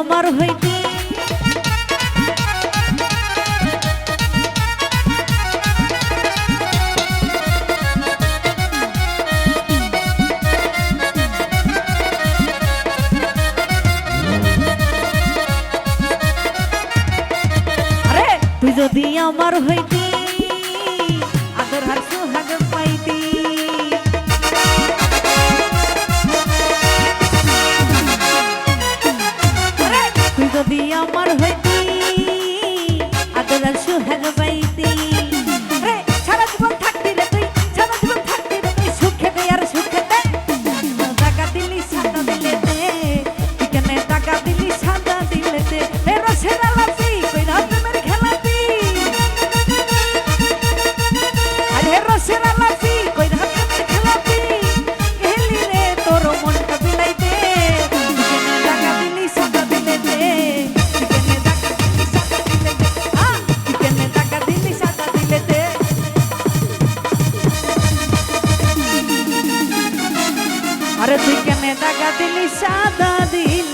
আমার হইতি আরে তুই যদি আমার হইতি আমার হইতি, আদর হার সোহাগ আরে সারা জীবন থাকতি রে তুই, সারা জীবন থাকতি রে তুই, সুখে দে আর সুখে দে। টাকা আরে তুই কেন টাকা দিলি সাদা দিলি।